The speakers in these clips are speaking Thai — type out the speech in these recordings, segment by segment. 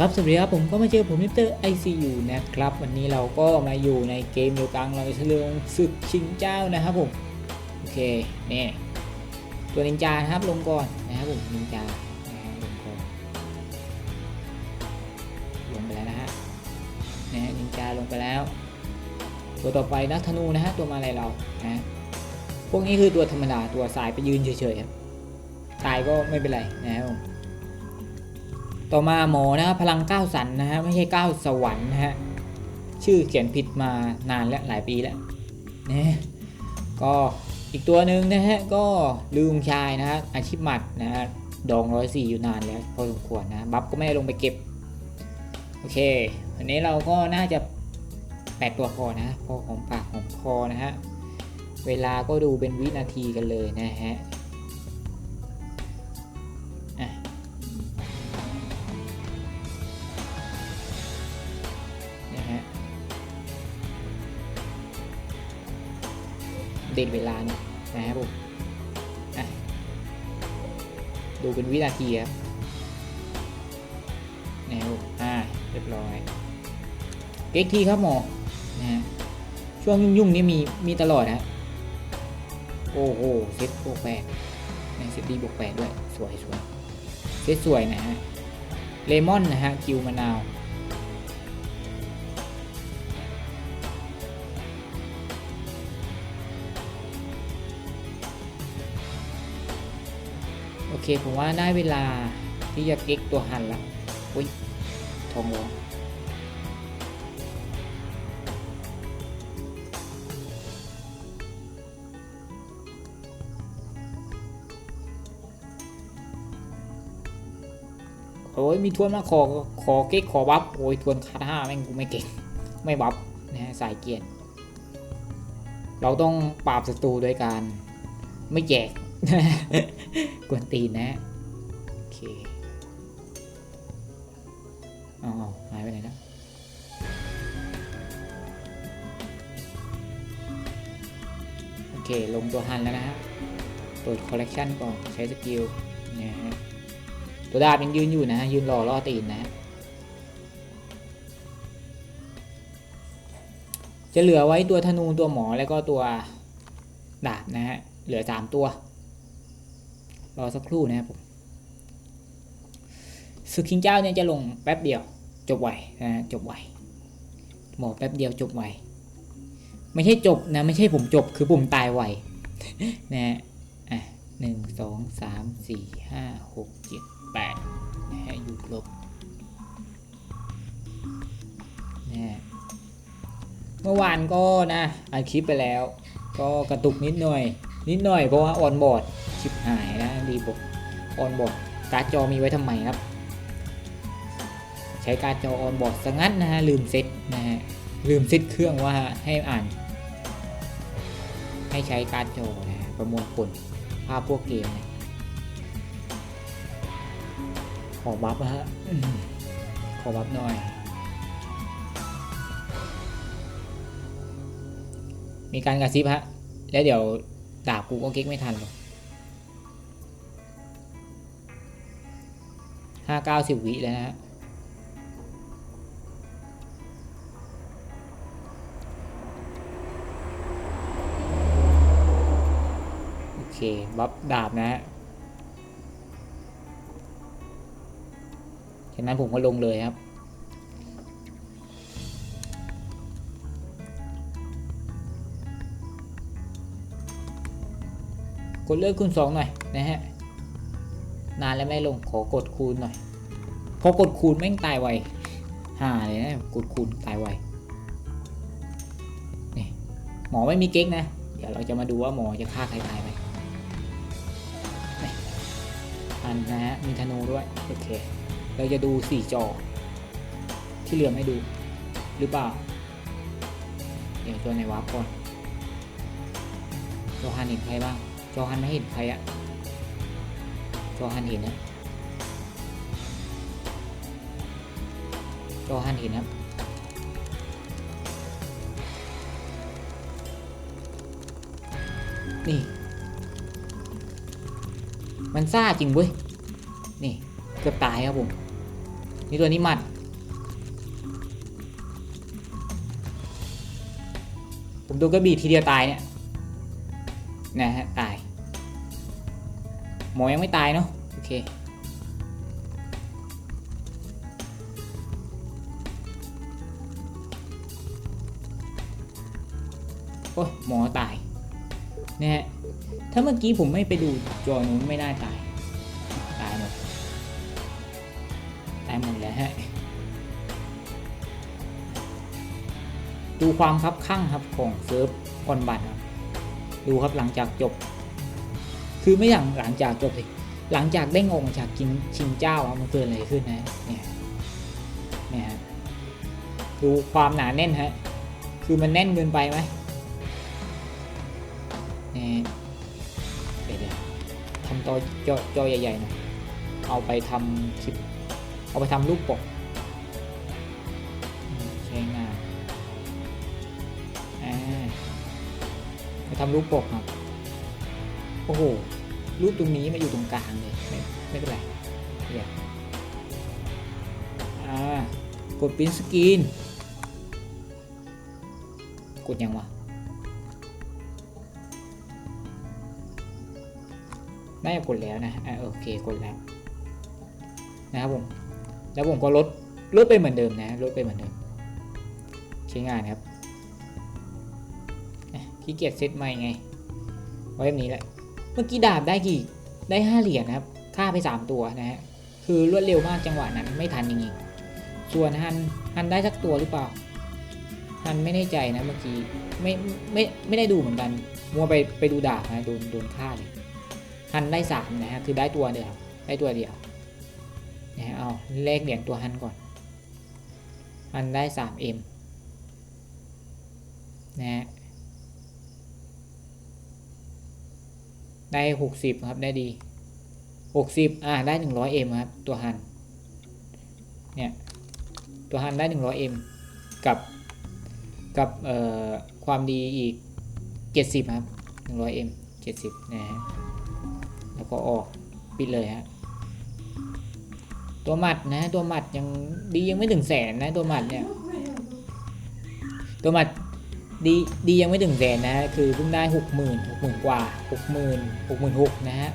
ครับสวัสดีครับผมก็มาเจอผมมิสเตอร์ ICU นะครับ วันนี้เราก็มาอยู่ในเกมเดียวกันเราจะเรื่องศึกชิงเจ้านะครับผม โอเคนี่ตัวนินจานะครับลงก่อนนะครับผมนินจาลงก่อนลงไปแล้วนะฮะนะฮะนินจาลงไปแล้ว ตัวต่อไปนักธนูนะฮะตัวมาอะไรเรานะพวกนี้คือตัวธรรมดาตัวสายไปยืนเฉยๆครับตายก็ไม่เป็นไรนะครับผม ต่อมาหมอนะครับพลังก้าวสันนะฮะไม่ใช่ก้าวสวรรค์นะฮะชื่อเขียนผิดมานานแล้วหลายปีแล้วนะก็อีกตัวหนึ่งนะฮะก็ลืมชายนะฮะอาชีพหมัดนะฮะดองร้อยสี่อยู่นานแล้วพอสมควรนะบัฟก็ไม่ลงไปเก็บโอเควันนี้เราก็น่าจะแปดตัวพอนะพอหอมปากหอมคอนะฮะเวลาก็ดูเป็นวินาทีกันเลยนะฮะ เด็ดเวลาหน่ยนะครับผมดูเป็นวินาทีครับแนวอ่าเรียบร้อย เก๊กทีครับหมอนะฮะช่วงยุ่งๆนี่มีมีตลอดนะโอ้โหเซตบวกแปดนะเซตดีบวกแปดด้วย สวยสวยเซตสวยนะฮะเลมอนนะฮะกิวมะนาว คผมว่าได้เวลาที่จะเก๊กตัวหันละอุ้ยทองร้องโอ้ยมีทวนมาขอขอเก๊กขอบัฟโอ้ยทวนคาท่าแม่งกูไม่เก่งไม่บัฟนะฮะสายเกียร์เราต้องปราบศัตรูโดยการไม่แจก กวนตีนนะ โอเคอ๋อหายไปไหนแล้วโอเค ลงตัวฮันแล้วนะฮะ เปิดคอลเลกชันก่อน ใช้สกิลนี่ยฮะ ตัวดาบยังยืนอยู่นะฮะ ยืนรอล่อตีนนะฮะจะเหลือไว้ตัวธนูตัวหมอแล้วก็ตัวดาบนะฮะ เหลือสามตัว รอสักครู่นะครับผมศึกคิงเจ้าเนี่ยจะลงแป๊บเดียว จบไวนะจบไวหมอแป๊บเดียวจบไวไม่ใช่จบนะไม่ใช่ผมจบคือผมตายไวนะฮะอะหนึ่งสองสามสี่ห้าหกเจ็ดแปดนะฮะอยู่ครบนะฮะเมื่อวานก็นะอัดคลิปไปแล้ว ก็กระตุกนิดหน่อย นิดหน่อยเพราะว่าออนบอร์ดชิบหายนะดีบอกออนบอร์ดการ์ดจอมีไว้ทำไมครับ ใช้การ์ดจอออนบอร์ดสังั้นนะฮะลืมเซตนะฮะลืมเซตเครื่องว่าให้อ่าน ให้ใช้การ์ดจอนะฮะประมวลผลภาพพวกเกมนะขอบัฟนะฮะขอบัฟหน่อย มีการกระซิบฮะ แล้วเดี๋ยว ดาบกูก็เก๊กไม่ทันหรอกห้าเก้าสิบวิแล้วนะฮะโอเค บัฟดาบนะฮะฉะนั้นผมก็ลงเลยครับ กดเลือกคูณสองหน่อยนะฮะนานแล้วไม่ลงขอกดคูณหน่อยพอกดคูณแม่งตายไวห่าเลยนะกดคูณตายไวนี่หมอไม่มีเก๊กนะ เดี๋ยวเราจะมาดูว่าหมอจะฆ่าใครตายไปอันนะฮะมีธนูด้วยโอเค เราจะดูสี่จอ ที่เหลือไม่ดูหรือเปล่า เดี๋ยวตัวในวาร์ปก่อนจอฮันเห็นใครบ้าง จอฮันไม่เห็นใครอะจอฮันเห็นนะจอฮันเห็นครับนี่ มันซ่าจริงเว้ย นี่ เกือบตายครับผม นี่ตัวนี้มัด ผมโดนกระบี่ทีเดียวตายเนี่ย นะฮะ หมอยังไม่ตายเนาะโอเคโอ้หมอตายนะฮะถ้าเมื่อกี้ผมไม่ไปดูจอนู้นไม่น่าตาย ตายหมด ตายหมดแล้วฮะ ดูความคับข้างครับของเซิร์ฟออนบัตครับ ดูครับหลังจากจบ คือไม่อย่างหลังจากจบสิหลังจากได้งงจากกินชิงเจ้าอะมันเกิดอะไรขึ้นนะเนี่ยเนี่ยฮะดูความหนาแน่นฮะคือมันแน่นเกินไปไหมเนี่ยเดี๋ยวทำจอจอจอใหญ่ๆหน่อยเอาไปทำคลิป เอาไปทำรูปปกใช้งานอ่าไปทำรูปปกครับ โอ้โห รูปตรงนี้มาอยู่ตรงกลางเลยไม่ไม่เป็นไรเดี๋ยอ่ากดปริ้นสกรีนกดยังวะน่าจะกดแล้วนะอ่าโอเคกดแล้วนะครับผมแล้วผมก็ลดลดไปเหมือนเดิมนะลดไปเหมือนเดิมใช้งานครับขี้เกียจเซตใหม่ไงไว้แบบนี้แหละ มื่อกี้ดาบได้กี่ ได้ห้าเหรียญนะครับฆ่าไปสามตัวนะฮะ คือรวดเร็วมากจังหวะนั้นไม่ทันจริงๆส่วนฮันฮันได้สักตัวหรือเปล่า ฮันไม่แน่ใจนะเมื่อกี้ไม่ไม่ไม่ได้ดูเหมือนกัน มัวไปไปดูดาบนะโดนโดนฆ่าเลยฮันได้สามนะฮะคือได้ตัวเดียวได้ตัวเดียวนะฮะเอาเลขเหรียญตัวฮันก่อนฮันได้ 3M นะฮะ ได้60ครับได้ดี60อ่าได้ 100M ครับ ตัวฮันเนี่ยตัวฮันได้ 100M กับกับเอ่อความดีอีก70ครับ 100M 70นะฮะแล้วก็ออกปิดเลยฮะตัวหมัดนะตัวหมัดยังดียังไม่ถึงแสนนะตัวหมัดเนี่ยตัวหมัด ดีดียังไม่ถึงแสนนะ คือเพิ่งได้หกหมื่นหกหมื่นกว่าหกหมื่นหกหมื่นหกนะฮะ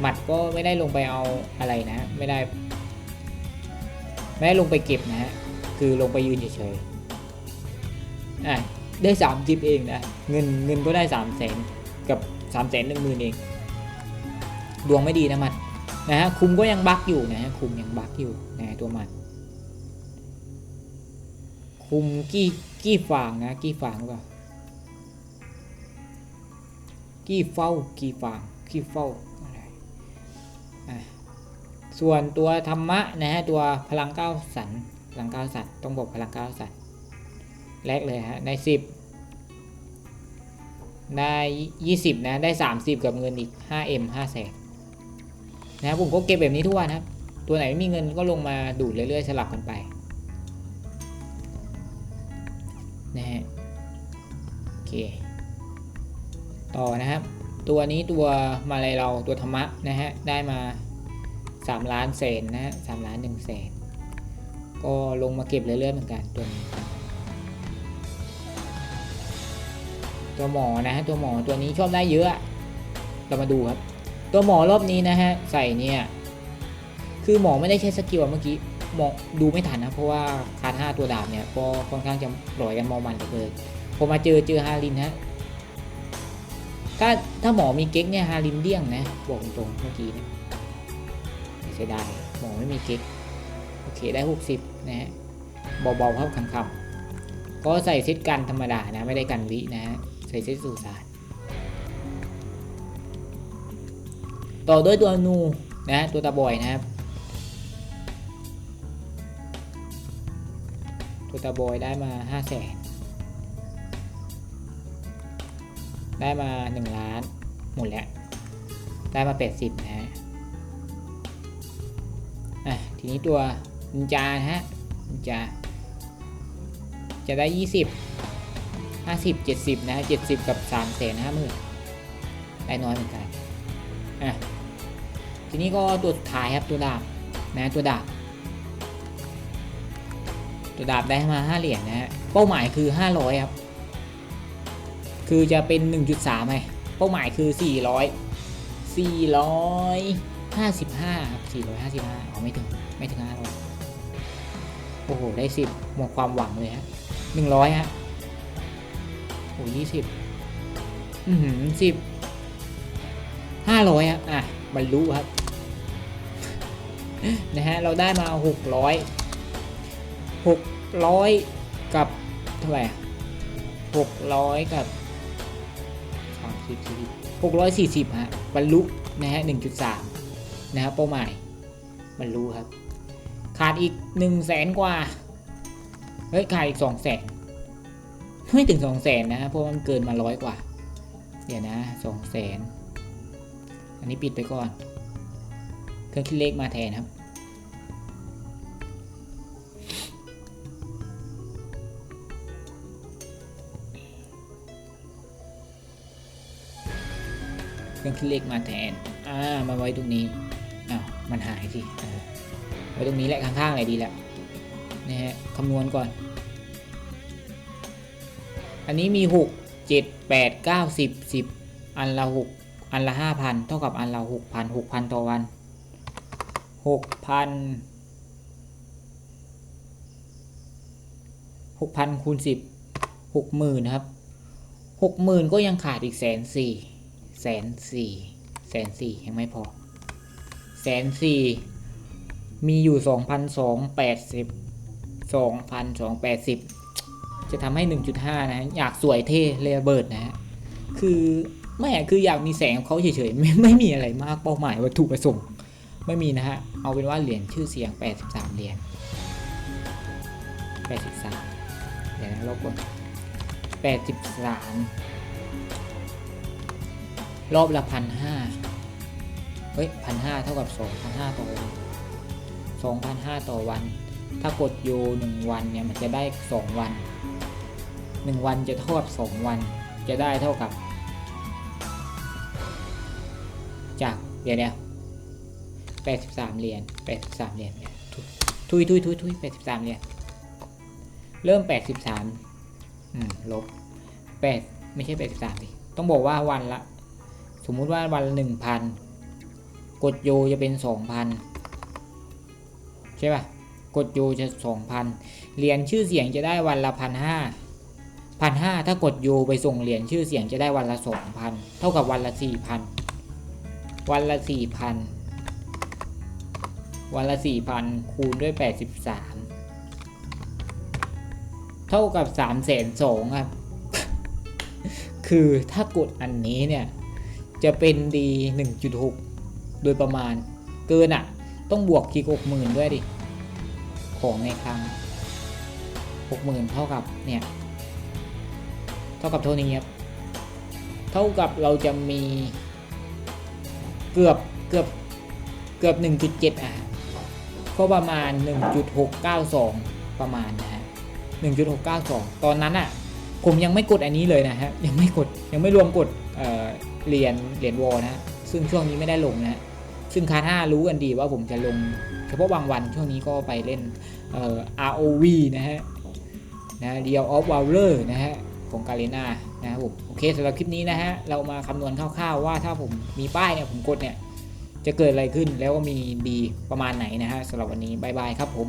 หมัดก็ไม่ได้ลงไปเอาอะไรนะ ไม่ได้ ไม่ได้ลงไปเก็บนะฮะ คือลงไปยืนเฉยๆอะได้สามจิบเองนะ เงินเงินก็ได้สามแสนกับสามแสนหนึ่งหมื่นเอง ดวงไม่ดีนะมัดนะฮะคุมก็ยังบักอยู่นะฮะคุมยังบักอยู่นะฮะตัวมัน คุมกี้กี้ฟางนะกี้ฟางหรือเปล่ากี้เฝ้ากี้ฟางกี้เฝ้าอะไรอะส่วนตัวธรรมะนะฮะตัวพลังเก้าสันพลังเก้าสันต้องบอกพลังเก้าสันแรกเลยฮะในสิบได้ยี่สิบนะได้สามสิบกับเงินอีกห้าเอ็มห้าแสนนะครับผมก็เก็บแบบนี้ทุกวันครับ ตัวไหนไม่มีเงินก็ลงมาดูดเรื่อยๆสลับกันไป ต่อนะครับ ตัวนี้ตัวมาลายเราตัวธรรมะนะฮะได้มา3ล้านเศษนะฮะสามล้านหนึ่งแสนก็ลงมาเก็บเรื่อยๆเหมือนกันตัวนี้ ตัวหมอนะฮะตัวหมอตัวนี้ชอบได้เยอะ เรามาดูครับ ตัวหมอรอบนี้นะฮะใส่เนี่ยคือหมอไม่ได้ใช้สกิลเมื่อกี้หมอดูไม่ทันนะเพราะว่าคาท่าตัวดาบเนี่ยก็ค่อนข้างจะปล่อยกันมอมันเลือ เกินพอมาเจอเจอฮารินฮะถ้าถ้าหมอมีเก๊กเนี่ยฮารินเดี้ยงนะบอกตรงๆเมื่อกี้เนี่ยเสียดายหมอไม่มีเก๊กโอเคได้ 60 นะฮะเบาๆเท่าคำๆก็ใส่เซตกันธรรมดานะ ไม่ได้กันวินะฮะใส่เซตสื่อสารต่อด้วยตัวนูนะตัวตาบอยนะครับ ตัวตาบอยได้มา5 0 0แสน ได้มา 1 ล้าน หมดแล้ว ได้มา 80 นะฮะอะทีนี้ตัวนินจานะฮะนินจาจะได้ 20 50 70 นะ70 กับ3แสนห้าหมื่นได้น้อยเหมือนกันอะทีนี้ก็ตัวสุดท้ายครับตัวดาบนะตัวดาบ ตัวดาบได้มา 5 เหรียญนะฮะเป้าหมายคือ 500 ครับ คือจะเป็น 1.3ไงเป้าหมายคือ 400 455ครับ455เอาไม่ถึงไม่ถึง500โอ้โห ได้ 10 หมดความหวังเลยฮะ100ฮะโอ้ยี่สิบอือหือสิบห้าร้อยครับอะบรรลุครับ นะฮะ เราได้มาหกร้อยหกร้อยกับเท่าไหร่หกร้อยกับ สามสิบสี่หกร้อยสี่สิบฮะบรรลุนะฮะหนึ่งจุดสามนะครับเป้าหมายบรรลุครับ ขาดอีกหนึ่งแสนกว่าเฮ้ยขาดอีกสองแสนไม่ถึงสองแสนนะเพราะมันเกินมาร้อยกว่า เดี๋ยวนะสองแสนอันนี้ปิดไปก่อน เครื่องคิดเลขมาแทนครับ เครื่องคิดเลขมาแทน อ่า มาไว้ตรงนี้อ้าวมันหายสิเออไว้ตรงนี้แหละข้างๆอะไรดีแหละนะฮะคำนวณก่อน อันนี้มีหกเจ็ดแปดเก้าสิบสิบอันละหกอันละห้าพันเท่ากับอันละหกพันหกพันต่อวันหกพันหกพันคูณสิบหกหมื่นครับหกหมื่นก็ยังขาดอีกแสนสี่ แสนสี่แสนสี่ยังไม่พอแสนสี่มีอยู่สองพันสองแปดสิบสองพันสองแปดสิบจะทำให้1.5นะ อยากสวยเท่เลยรเบิร์ดนะฮะคือไม่คืออยากมีแสงของเขาเฉยๆไม่ไม่มีอะไรมากเป้าหมายวัตถุประสงค์ไม่มีนะฮะ เอาเป็นว่าเหรียญชื่อเสียง 83 เหรียญ83 เดี๋ยวนะลบก่อน83 รอบละพันห้าเฮ้ยพันห้าเท่ากับสองพันห้าต่อวันสองพันห้าต่อวัน ถ้ากดโยหนึ่งวันเนี่ยมันจะได้สองวันหนึ่งวันจะเท่ากับสองวัน จะได้เท่ากับ จากเดี๋ยวเดี๋ยแปดสิบสามเหรียญแปดสิบสามเหรียญเนี่ยทุยทุยทุยทุยแปดสิบสามเหรียญเริ่มแปดสิบสามอืมลบแปดไม่ใช่แปดสิบสามดิต้องบอกว่าวันละ สมมุติว่าวันละหนึ่งพันกดโยจะเป็นสองพันใช่ป่ะกดโยจะสองพันเหรียญชื่อเสียงจะได้วันละพันห้าพันห้าถ้ากดโยไปส่งเหรียญชื่อเสียงจะได้วันละสองพันเท่ากับวันละสี่พันวันละสี่พันวันละสี่พันคูณด้วยแปดสิบสามเท่ากับสามแสนสองครับ คือถ้ากดอันนี้เนี่ย จะเป็นดีหนึ่งจุดหกโดยประมาณ เกินอะ ต้องบวกคีกหกหมื่นด้วยดิ ของในคลังหกหมื่นเท่ากับเนี่ย เท่ากับเท่านี้ครับ เท่ากับเราจะมีเกือบเกือบเกือบ 1.7 อะ ก็ประมาณ 1.692 ประมาณนะฮะ 1.692 ตอนนั้นอะ ผมยังไม่กดอันนี้เลยนะฮะยังไม่กดยังไม่รวมกดเเหรียญเหรียญวอลนะฮะซึ่งช่วงนี้ไม่ได้ลงนะซึ่งคาท่ารู้กันดีว่าผมจะลง เฉพาะบางวันช่วงนี้ก็ไปเล่นเอ่อ ROV นะฮะนะ Real of Valor นะฮะของกาเลนานะครับผมโอเคสำหรับคลิปนี้นะฮะเรามาคำนวณคร่าวๆว่าถ้าผมมีป้ายเนี่ยผมกดเนี่ยจะเกิดอะไรขึ้นแล้วก็มีดีประมาณไหนนะฮะสำหรับวันนี้บายบายครับผม